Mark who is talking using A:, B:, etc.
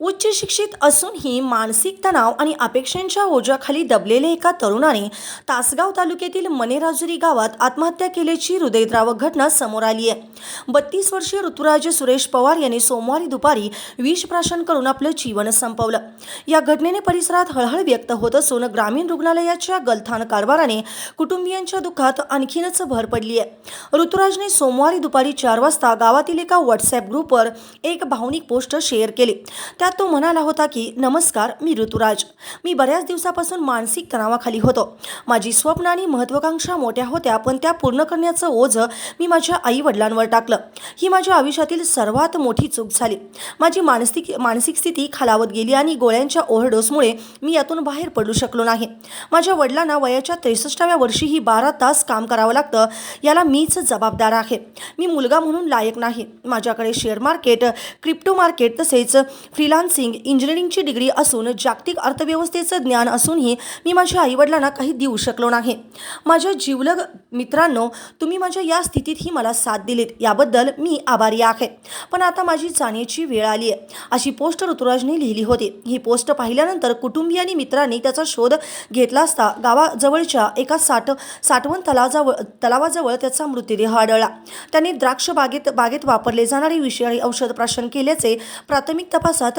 A: उच्च शिक्षित असूनही मानसिक तणाव आणि अपेक्षांच्या ओझ्याखाली दबलेले एका तरुणाने तासगाव तालुक्यातील मनेराजुरी गावात आत्महत्या केल्याची हृदयद्रावक घटना समोर आली आहे. बत्तीस वर्षीय ऋतुराज सुरेश पवार यांनी सोमवारी दुपारी विष प्राशन करून आपलं जीवन संपवलं. या घटनेने परिसरात हळहळ व्यक्त होत असून ग्रामीण रुग्णालयाच्या गलथान कारभाराने कुटुंबियांच्या दुःखात आणखीनच भर पडली आहे. ऋतुराजने सोमवारी दुपारी चार वाजता गावातील एका व्हॉट्सॲप ग्रुपवर एक भावनिक पोस्ट शेअर केली. त्यात तो म्हणाला होता की नमस्कार मी ऋतुराज. मी बऱ्याच दिवसापासून मानसिक तणावाखाली होतो. माझी स्वप्न आणि महत्त्वाकांक्षा मोठ्या होत्या पण त्या पूर्ण करण्याचं ओझं मी माझ्या आई वडिलांवर टाकलं. ही माझ्या आयुष्यातील सर्वात मोठी चूक झाली. माझी मानसिक मानसिक स्थिती खालावत गेली आणि गोळ्यांच्या ओव्हरडोसमुळे मी यातून बाहेर पडू शकलो नाही. माझ्या वडिलांना वयाच्या त्रेसष्टाव्या वर्षी ही बारा तास काम करावं लागतं याला मीच जबाबदार आहे. मी मुलगा म्हणून लायक नाही. माझ्याकडे शेअर मार्केट क्रिप्टो मार्केट तसेच फ्रीला फ्रीलान्सिंग इंजिनिअरिंगची डिग्री असून जागतिक अर्थव्यवस्थेचं ज्ञान असूनही मी माझ्या आईवडिलांना काही देऊ शकलो नाही. माझ्या जीवलग मित्रांनो तुम्ही माझ्या या स्थितीतही मला साथ दिलीत. याबद्दल मी आभारी आहे. पण आता माझी जाण्याची वेळ आली आहे अशी पोस्ट ऋतुराजने लिहिली होती. ही पोस्ट पाहिल्यानंतर कुटुंबीय आणि मित्रांनी त्याचा शोध घेतला असता गावाजवळच्या एका साठ साठवण तलावाजवळ तलावाजवळ त्याचा मृतदेह आढळला. त्यांनी द्राक्ष बागेत बागेत वापरले जाणारे विषारी औषध प्राशन केल्याचे प्राथमिक तपासात